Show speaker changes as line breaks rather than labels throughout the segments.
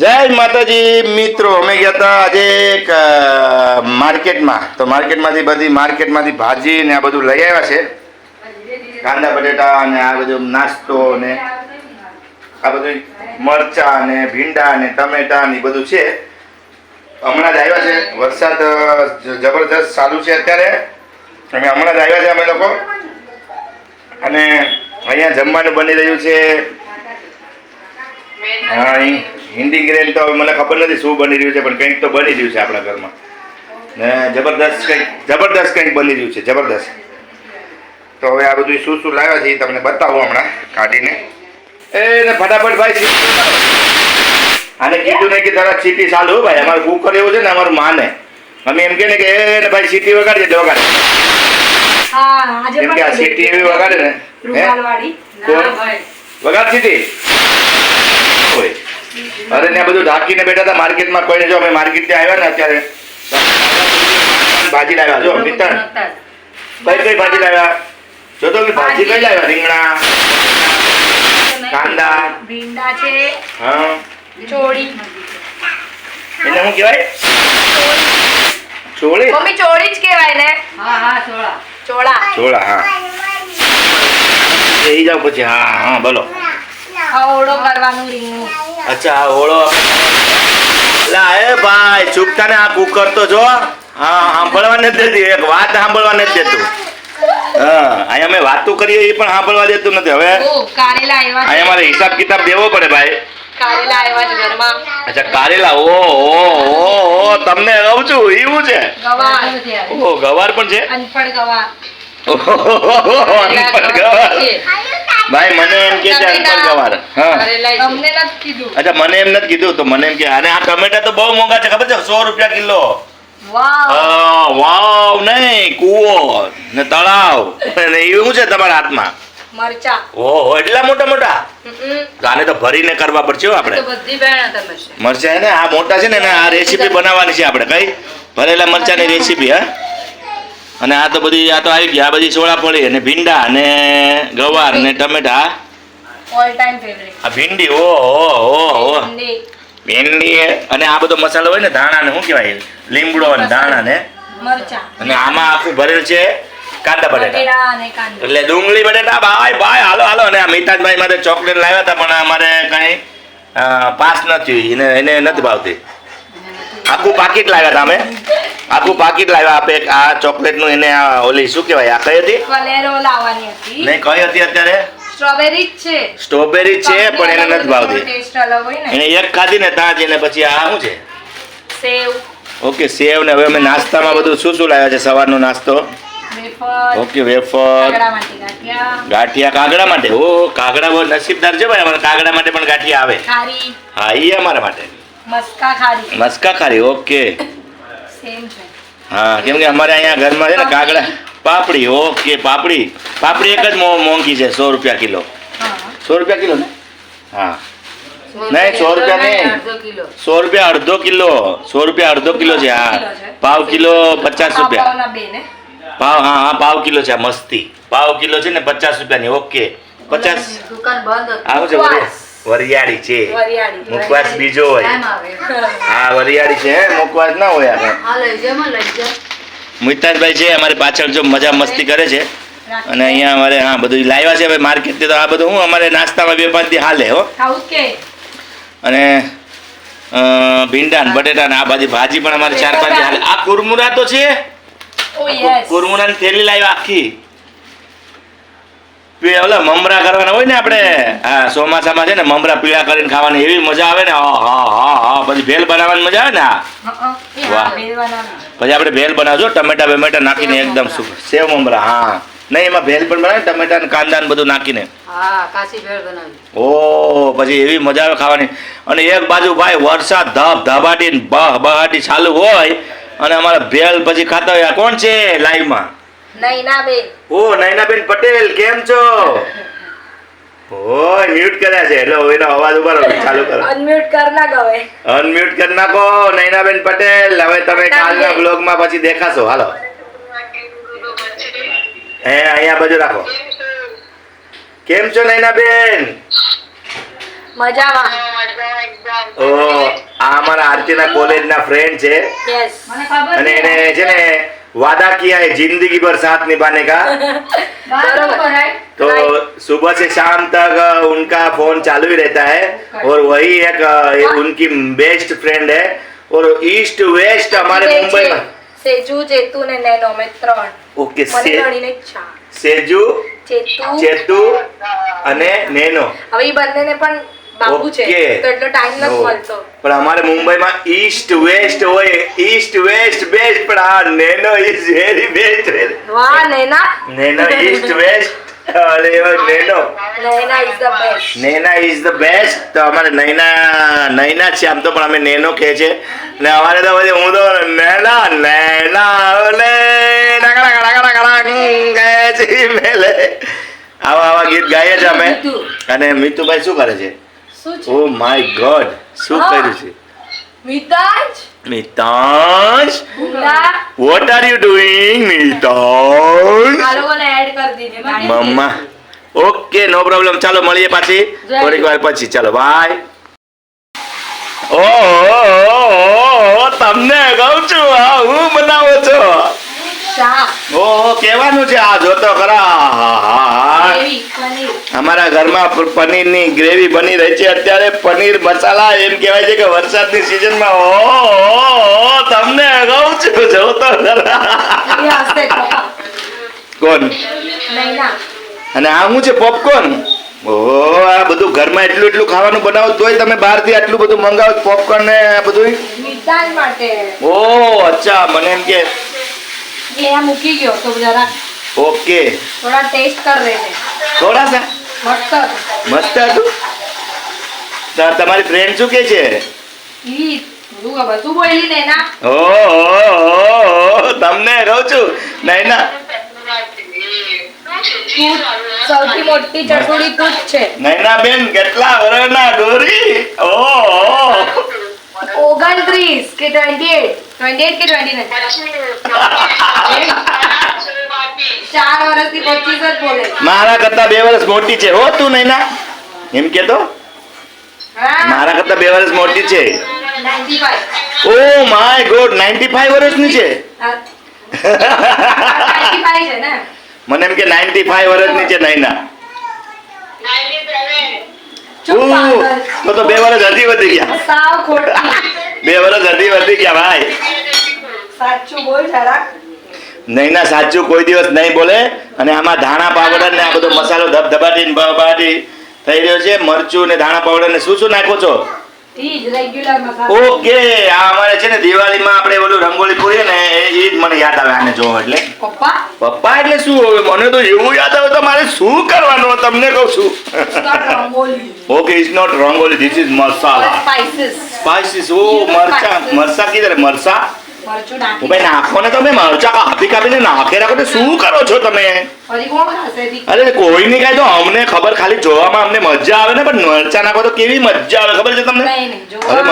જય માતાજી, મિત્રો, અમે ગયા હતા આજે એક માર્કેટમાં. તો માર્કેટમાંથી બધી, માર્કેટમાંથી ભાજી ને આ બધું લઈ આવ્યા છે. કાંદા બટેટા અને આ બધું નાસ્તો ને આ બધું મરચા ને ભીંડા ને ટમેટા ને બધું છે. હમણાં જ આવ્યા છે. વરસાદ જબરજસ્ત ચાલુ છે અત્યારે. અમે હમણાં જ આવ્યા છે અમે લોકો. અને અહીંયા જમવાનું બની રહ્યું છે. હા હિન્દી ગ્રેન તો મને ખબર નથી શું બની રહ્યું છે પણ કંઈક તો બની રહ્યું છે આપણા ઘરમાં. ને જબરદસ્ત કંઈક જબરદસ્ત કંઈક બની રહ્યું છે જબરદસ્ત. તો હવે આ બધું શું શું લાવ્યા છે એ તમને બતાવું હમણાં કાઢીને. એ ને ફટાફટ ભાઈ અને. આને કીધું ને કે તારા સીટી ચાલુ હો ભાઈ અમારું કુકર એવું છે ને અમારું માને. અમે એમ કહે ને કે એ ભાઈ સીટી વગાડી
દે વગાડે.
કેમ કે આ સીટી એવી વગાડે ને? વગાડ સીટી ઓય. અરે ત્યાં બધું ઢાંકીને બેઠા હતા માર્કેટમાં કોઈને જો અમે માર્કેટથી આવ્યા ને અત્યારે. ભાજી લાવ્યા જો મિત્ર કઈ કઈ ભાજી લાવ્યા? જો તો ભાજી કઈ લાવ્યા રીંગણા કાંદા.
ભીંડા છે
હા.
ચોળી.
એને શું કહેવાય? ચોળી?
મમ્મી ચોળી જ કહેવાય ને
હા હા ચોળા.
ચોળા.
ચોળા હા. એ જાવ પછી હા હા બોલો.
ખવડો કરવાનું રીંગણું.
અચ્છા આ ઓળો. લા એ ભાઈ ચૂપતા ને આ કુકર તો જો. હા સાંભળવા નથી દેતી. એક વાત સાંભળવા નથી દેતું. હા અહીંયા અમે વાતો કરીએ એ પણ સાંભળવા દેતું નથી. હવે અહીંયા મારે હિસાબ કિતાબ દેવો પડે ભાઈ.
કારેલા આવ્યા છે ઘરમાં.
અચ્છા કારેલા ઓ ઓ ઓ ઓ તમને કહું છું એવું છે?
ગવાર.
ઓ ગવાર પણ છે?
ગવાર.
ભાઈ મને એમ કે છે અનપઢ ગવાર.
નથી કીધું.
અચ્છા મને એમ નથી કીધું તો મને એમ કે અને આ ટમેટા તો બહુ મોંઘા છે ખબર છે? સો રૂપિયા કિલો.
વાવ.
વાવ નહીં કુવો ને તળાવ. ને એવું છે તમારા હાથમાં?
મરચા.
ઓહો એટલા મોટા મોટા? આને તો ભરીને કરવા પડશે આપણે. મરચા હે ને આ મોટા છે ને આ રેસીપી બનાવવાની છે આપણે કઈ? ભરેલા મરચાની રેસીપી હા? અને આ તો બધી આ તો આવી ગઈ. આ બધી સોળા પડી અને ભીંડા અને ગવાર ને ટમેટા.
ઓલ ટાઈમ ફેવરેટ
આ ભીંડી ઓ હો હો ભીંડી. અને આ બધો મસાલો હોય ને ધાણા ને શું કહેવાય? લીમડો અને ધાણા ને
મરચા.
અને આમાં આખું ભરેલ છે કાંદા બટેટા. એટલે ડુંગળી બટેટા ભાઈ ભાઈ હાલો હાલો. અને આ મિતાજભાઈ માટે ચોકલેટ લાવ્યા હતા પણ અમારે કઈ પાસ નથી એને એને નથી ભાવતી. આખું પાકીટ લાવ્યા હતા અમે. આખું પાકીટ લાવ્યા આપે આ આ ચોકલેટનું એને આ ઓલી શું કહેવાય આ કઈ હતી?
ફલેરો લાવવાની હતી.
નહીં કઈ હતી અત્યારે?
સ્ટ્રોબેરી છે.
સ્ટ્રોબેરી છે પણ એને નથી ભાવતી.
ટેસ્ટ અલગ હોય ને.
એને એક ખાધી ને ત્યાં જઈને પછી આ શું છે?
સેવ.
ઓકે સેવ ને હવે અમે નાસ્તામાં બધું શું શું લાવ્યા છે? સવારનો નાસ્તો?
Okay wafer. ગાંઠિયા.
કાગડા માટે? ઓ કાગડા બહુ નસીબદાર છે ભાઈ અમારે કાગડા માટે પણ ગાંઠિયા આવે. હા એ અમારા માટે.
મસ્કા ખારી.
મસ્કા ખારી ઓકે. હા કેમ કે અમારે અહીંયા ઘરમાં છે ને કાગડા પાપડી ઓકે પાપડી. પાપડી એક જ મોંઘી છે સો રૂપિયા કિલો. સો રૂપિયા કિલો ને? હા. નહીં, સો રૂપિયા નહીં. સો રૂપિયા અડધો કિલો. સો રૂપિયા અડધો કિલો છે હા. પાવ કિલો પચાસ રૂપિયા. પાવ હા હા પાવ કિલો છે આ મસ્તી. પાવ કિલો છે ને પચાસ રૂપિયાની ઓકે. પચાસ.
દુકાન બંધ. હતી.
છે વરિયાળી છે. મુખવાસ બીજો હોય. હા વરિયાળી છે મુખવાસ ના હોય આપણે
હા લઈ જા માં લઈ જા
મુઈતાજભાઈ છે અમારી પાછળ જો મજા મસ્તી કરે છે. અને અહીંયા અમારે હા બધું લાવ્યા છે માર્કેટ તો આ બધું હું અમારે નાસ્તામાં બે પાંચ દી હાલે હો. અને ભીંડા ને બટેટા ને આ બધી ભાજી પણ અમારે ચાર પાંચ હાલે. આ કુરમુરા તો છે?
કુરમુરા
ની થેલી લાવ્યા આખી. ઓલા મમરા કરવાના હોય ને આપણે હા ચોમાસામાં છે ને મમરા પીળા કરીને ખાવાની એવી મજા આવે ને હા હા હા પછી ભેલ બનાવવાની મજા આવે ને વાહ. પછી આપણે ભેલ બનાવજો ટમેટા બમેટા નાખીને એકદમ સેવ મમરા હા. નહીં એમાં ભેલ પણ બનાવે ટમેટા ને કાંદા ને બધું નાખીને. ઓ પછી એવી મજા આવે ખાવાની. અને એક બાજુ ભાઈ વરસાદ ધબ ધબાટી બહ બહાટી ચાલુ હોય અને અમારા ભેલ પછી ખાતા હોય. કોણ છે લાઈવમાં
નહીં ના
ઓ નૈનાબેન પટેલ કેમ છો? ઓય મ્યુટ કર્યા છે. એટલે એનો અવાજ ઊભા ચાલુ કરો.
અનમ્યુટ કર નાખો હવે.
અનમ્યુટ કર નાખો નૈનાબેન પટેલ. હવે તમે કાલના બ્લોગમાં પછી દેખાશો. હાલો. હે અહીંયા બાજુ રાખો. કેમ છો નૈનાબેન?
મજામાં.
ઓ આ અમારા આરતીના કોલેજના ફ્રેન્ડ છે.
યસ
મને ખબર
અને એને છે ને वादा किया है जिंदगी भर साथ निभाने का
બાર
બરોબર.
Number, right?
तो सुबह से शाम तक अ, उनका फोन चालू ही रहता है और वही एक अ, एक उनकी बेस्ट फ्रेंड है और ईस्ट वेस्ट हमारे मुंबई में
સેજુ ચેતુ ને નેનો અમે ત્રણ
ओके
મને
से
ગણીને ચાર
सेजू
ચેતુ
चेतू અને નેનો
હવે એ બંનેને પણ બાબુ છે તો એટલો ટાઈમ નથી મળતો
પણ અમારે મુંબઈમાં ઈસ્ટ વેસ્ટ હોય ઈસ્ટ વેસ્ટ બેસ્ટ પણ આ નેનો ઇઝ વેરી બેસ્ટ
વાહ Naina Neno east west
Naina is the best તો અમારે નૈના નૈના છે આમ તો પણ અમે નેનો કહે છે ને અમારે તો પછી હું તો નૈના નૈના ઓલે છે આવા આવા ગીત ગાઈએ છીએ અમે અને મિતુભાઈ શું કરે છે ઓ માય ગોડ શું કર્યું છે? Mitaj?
Mitaj?
What are you doing Mitaj?
આ લોકોને એડ કરી દીધી.
મમ્મા. ઓકે નો પ્રોબ્લેમ ચાલો મળીએ પાછી. થોડીક વાર પછી. ચાલો બાય ઓ તમને કહું છું આ હું બનાવો છો
શાક
ઓહો કહેવાનું છે આ જોતો ખરા. અમારા ઘરમાં પનીરની ગ્રેવી બની રહી છે. અત્યારે પનીર મસાલા એમ કહેવાય છે કે વરસાદની સિઝનમાં ઓહો તમને કહું છું જોતો ખરા. કોણ? અને આ શું છે પોપકોર્ન? ઓહો આ બધું ઘરમાં એટલું એટલું ખાવાનું બનાવો તોય તમે બહારથી આટલું બધું મંગાવો પોપકોર્ન ને આ બધું
માટે.
ઓહ અચ્છા મને એમ કે
એ આ મૂકી ગયો તો જરા
ઓકે
થોડા ટેસ્ટ કર રહે છે
થોડા સા
મસ્ત.
મસ્ત હતું તમારી ફ્રેન્ડ શું કે છે
ઈ બધું બોલી નૈના
ઓહો તમને કહું છું નહીં ના
સૌથી મોટી ચટુડી તું છે
નૈના બેન કેટલા વર્ષના ગોરી ઓહો
ઓગણત્રીસ કે ટ્વેન્ટી એટ ટ્વેન્ટી એટ કે ટ્વેન્ટી ચાર વર્ષથી પચીસ જ બોલે.
મારા કરતા બે વર્ષ મોટી છે. હો તું ના એમ કેતો? મારા કરતા બે વર્ષ મોટી છે.
Ninety five
oh my god 95 વર્ષની છે?
નાઇન્ટી ફાઈવ છે
મને એમ કે 95 વર્ષની છે નૈના.
ના
તો તો બે વર્ષ હજી વધી ગયા.
સાવ ખોટી.
બે વર્ષ હજી વધી ગયા ભાઈ?
સાચું બોલ જરાક.
નૈના સાચું કોઈ દિવસ નહીં બોલે અને આમાં ધાણા પાવડર ને આ બધો મસાલો ધબધબાટી ને બબાટી થઈ રહ્યો છે. મરચું ને ધાણા પાવડર ને શું શું નાખો છો? ઓકે આ અમારે છે ને દિવાળીમાં આપણે ઓલું રંગોળી પૂરીએ ને એ જ મને યાદ આવે આને જોવો એટલે.
પપ્પા?
પપ્પા એટલે શું હવે? મને તો એવું યાદ આવે તો મારે શું કરવાનું તમને કહું છું. Okay not rangoli this is masala
spices
spices ઓ મરચા. મરચા કીધે મરચા.
મરચું નાખી
ભાઈ નાખો ને તમે મરચા કાપી કાપીને નાખે રાખો શું કરો છો તમે? અરે કોઈ નહીં કાંઈ તો અમને ખબર ખાલી જોવામાં અમને મજા આવે ને પણ મરચા નાખો તો કેવી મજા આવે ખબર છે તમને? અરે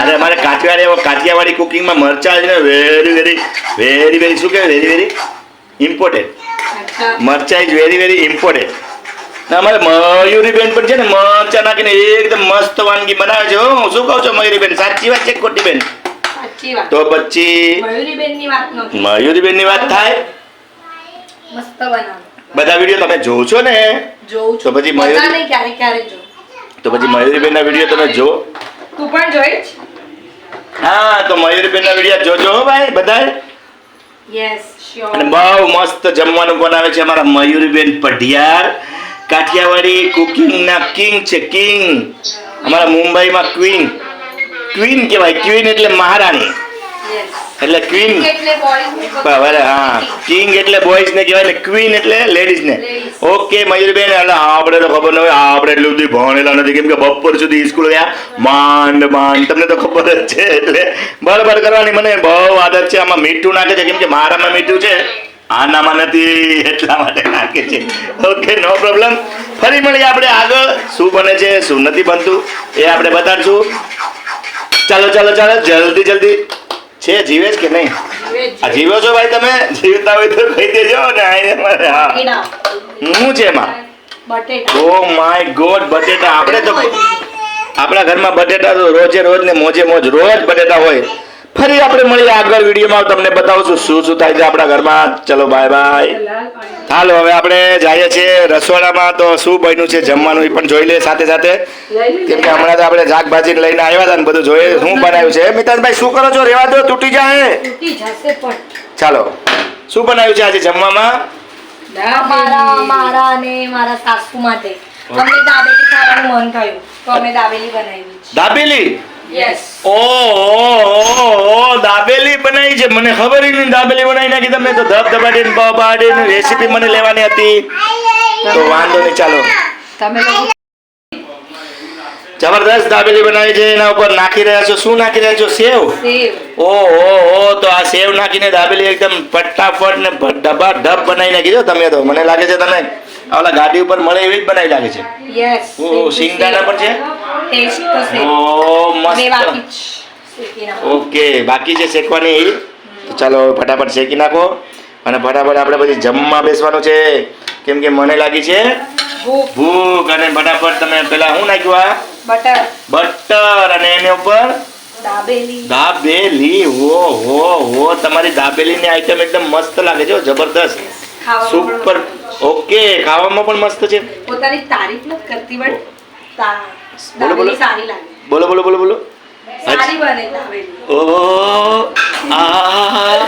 અરે અમારે કાઠિયાવાડી કાઠિયાવાડી કુકિંગમાં મરચા છે ને વેરી વેરી વેરી વેરી શું કહેવાય વેરી વેરી ઇમ્પોર્ટન્ટ મરચા. ઇઝ વેરી વેરી ઇમ્પોર્ટેન્ટ અમારે મયુરીબેન પણ છે ને મરચા નાખીને એકદમ મસ્ત વાનગી બનાવે છે હું. શું કહું છું મયુરીબેન સાચી વાત છે કે ખોટી બેન?
સાચી વાત.
તો પછી
વાત નથી
મયુરીબેનની વાત થાય?
મસ્ત બનાવે.
બધા વીડિયો તમે જોવો છો ને?
જોઉં
તો પછી
બધા
મયુરી-
નહીં
તો પછી મયુરીબેનના વીડિયો તમે જો.
તું પણ જોઈશ
હા તો મયુરીબેનના વીડિયો જોજો હો ભાઈ બધાય.
યસ શ્યોર
અને બહુ મસ્ત જમવાનું બનાવે છે અમારા મયુરીબેન પઢિયાર. કાઠિયાવાડી કુકિંગ ના કિંગ છે કિંગ અમારા મુંબઈમાં ક્વીન ક્વીન કહેવાય. ક્વીન એટલે મહારાણી. એટલે ક્વીન બરાબર હા. કિંગ એટલે બોયઝ ને કહેવાય ને ક્વીન એટલે લેડીઝ ને. ઓકે મયુરબેન એટલે આપણે તો ખબર ન હોય આપણે એટલું બધું ભણેલા નથી. કેમ કે બપોર સુધી સ્કૂલ ગયા માંડ માંડ. તમને તો ખબર જ છે એટલે બરાબર કરવાની મને બહુ આદત છે. આમાં મીઠું નાખે છે કેમ કે મારામાં મીઠું છે આનામાં નથી એટલા માટે નાખે છે. ઓકે નો પ્રોબ્લેમ ફરી મળીએ આપણે આગળ. શું બને છે શું નથી બનતું એ આપણે બતાડશું. ચાલો ચાલો ચાલો જલ્દી જલ્દી. છે જીવે છે કે નહીં? આ જીવો છો ભાઈ તમે? જીવતા હોય તો કહી દેજો ને આઈને મારે હા. શું છે એમાં? ઓ માય ગોડ બટેટા. આપણે તો આપણા ઘરમાં બટેટા તો રોજે રોજ ને મોજે મોજ રોજ બટેટા હોય. ફરી આપણે મળીએ આગળ વિડીયોમાં. તમને બતાવું છું શું શું થાય છે આપણા ઘરમાં. ચલો બાય બાય હાલો હવે આપણે જઈએ છીએ રસોડામાં. તો શું બન્યું છે જમવાનું એ પણ જોઈ લઈએ સાથે સાથે. કેમ કે હમણાં તો આપણે શાકભાજી લઈને આવ્યા હતા ને બધું જોઈએ શું બનાવ્યું છે? મિતાનભાઈ શું કરો છો? રેવા દો તૂટી જાય
તૂટી જશે પણ.
ચાલો શું બનાવ્યું છે આજે જમવામાં?
મારા મારા અને મારા સાસુ માટે. અમને દાબેલી ખાવાનું મન થયું. તો અમે દાબેલી બનાવી.
દાબેલી?
યસ
ઓ દાબેલી બનાવી છે. મને ખબર નહીં દાબેલી બનાવી નાખી. તમે તો ધબ ધબાડીને બબાડીને રેસીપી મને લેવાની હતી. તો વાંધો નહીં ચાલો. જબરદસ્ત દાબેલી બનાવી છે. એના ઉપર નાખી રહ્યા છો. શું નાખી રહ્યા છો? સેવ?
ઓહો
ઓ તો આ સેવ નાખીને દાબેલી એકદમ ફટાફટ ને ડબ્બા ડબ બનાવી નાખી દો તમે તો મને લાગે છે તમે ઓલા ગાડી ઉપર મળે એવી જ બનાવી લાગે છે.
યસ
ઓ સિંગદાણા પણ છે?
ટેસ્ટ તો સેવ
ઓ મસ્ત. ઓકે બાકી છે શેકવાની એ તો ચાલો ફટાફટ શેકી નાખો. અને ફટાફટ આપણે પછી જમવા બેસવાનું છે. કેમ કે મને લાગી છે
ભૂખ.
અને ફટાફટ તમે પેલા શું નાખ્યું આ?
બટર.
બટર. અને એની ઉપર?
દાબેલી.
દાબેલી. હો હો હો. તમારી દાબેલીની આઈટમ એકદમ મસ્ત લાગે છે જબરદસ્ત. સુપર ઓકે ખાવામાં પણ મસ્ત છે.
પોતાની તારીફ નથી કરતી બટ
બોલો, બોલો.
સારી લાગે.
બોલો બોલો બોલો બોલો.
સારી બને
ઓ આ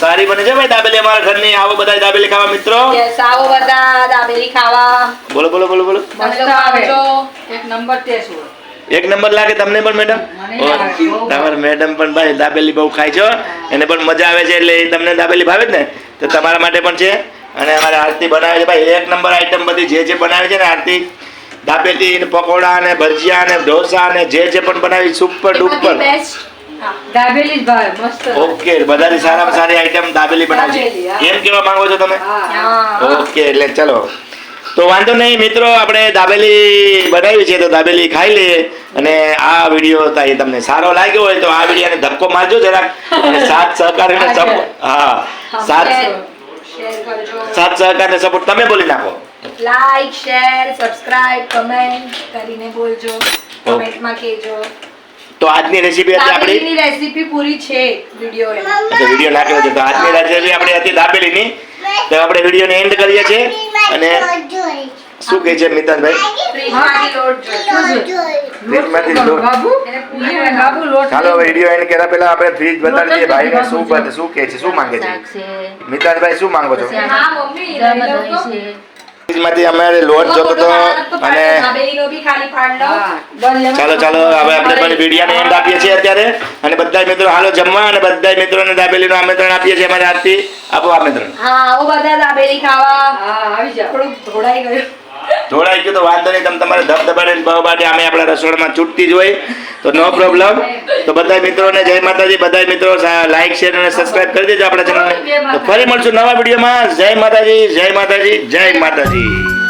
સારી બને છે ભાઈ દાબેલી અમારા ઘરની. આવો બધા દાબેલી ખાવા મિત્રો.
યસ આવો બધા દાબેલી ખાવા.
બોલો બોલો બોલો બોલો.
મસ્ત આવે એક નંબર ટેસ્ટ હોય
એક નંબર લાગે તમને પણ મેડમ. તમારા મેડમ પણ ભાઈ દાબેલી બહુ ખાય છો એને પણ મજા આવે છે એટલે તમને દાબેલી ભાવે જ ને? તો તમારા માટે પણ છે. અને અમારે આરતી બનાવે છે. ભાઈ એક નંબર આઈટમ બધી જે જે બનાવે છે ને આરતી દાબેલી ને પકોડા ને ભજીયા ને ઢોસા ને જે જે પણ બનાવી સુપર ડુપર
દાબેલી જ મસ્ત.
ઓકે બધાની સારામાં સારી આઈટમ દાબેલી બનાવી છે એમ કેવા માંગો છો તમે?
હા.
હા.
ઓકે એટલે ચલો. તો વાંધો નહીં મિત્રો આપણે દાબેલી બનાવી છે તો દાબેલી ખાઈ લઈએ. અને આ વીડિયો તમને સારો લાગ્યો હોય તો આ વિડીયોને ધક્કો મારજો જરાક. અને સાથ સહકાર હા સાથ સાથ સહકાર ને સપોર્ટ તમે બોલી નાખો.
લાઈક શેર સબસ્ક્રાઇબ કમેન્ટ કરીને બોલજો. કમેન્ટમાં કહેજો.
તો આજની રેસીપી હતી આપણી?
રેસીપી પૂરી છે વીડિયો એમાં
વિડિયો નાખેલો છે તો આજની રેસીપી આપણી હતી દાબેલીની. તો આપણે વિડીયોને એન્ડ કરીએ છીએ. અને શું કહે છે મિતાનભાઈ? ચાલો હવે વીડિયો એન્ડ કર્યા પહેલા આપણે ફ્રીજ બતાવી દઈએ ભાઈને શું બધું શું કહે છે? શું માંગે છે? મિતાનભાઈ શું માંગો છો? ફ્રીજમાંથી અમારે લોટ જોતો હતો અને ચાલો ચાલો હવે આપણે પણ વિડીયોને એન્ડ આપીએ છીએ અત્યારે. અને બધા મિત્રો હાલો જમવા અને બધા મિત્રોને દાબેલીનું આમંત્રણ આપીએ છીએ અમારે આજથી. આપો આમંત્રણ.
હા આવો બધા દાબેલી ખાવા.
હા આવી જાઓ.
થોડુંક ધોડાઈ ગયું.
જોડાઈ ગયું તો વાંધો નહીં, તમે તમારે ધબ બહુ બબાડે અમે આપણા રસોડામાં છૂટતી જ હોય, તો નો પ્રોબ્લેમ તો બધા મિત્રોને જય માતાજી બધા મિત્રો લાઈક શેર અને સબસ્ક્રાઇબ કરી દેજો આપણા ચેનલને તો ફરી મળશું નવા વિડીયોમાં. જય માતાજી જય માતાજી જય માતાજી.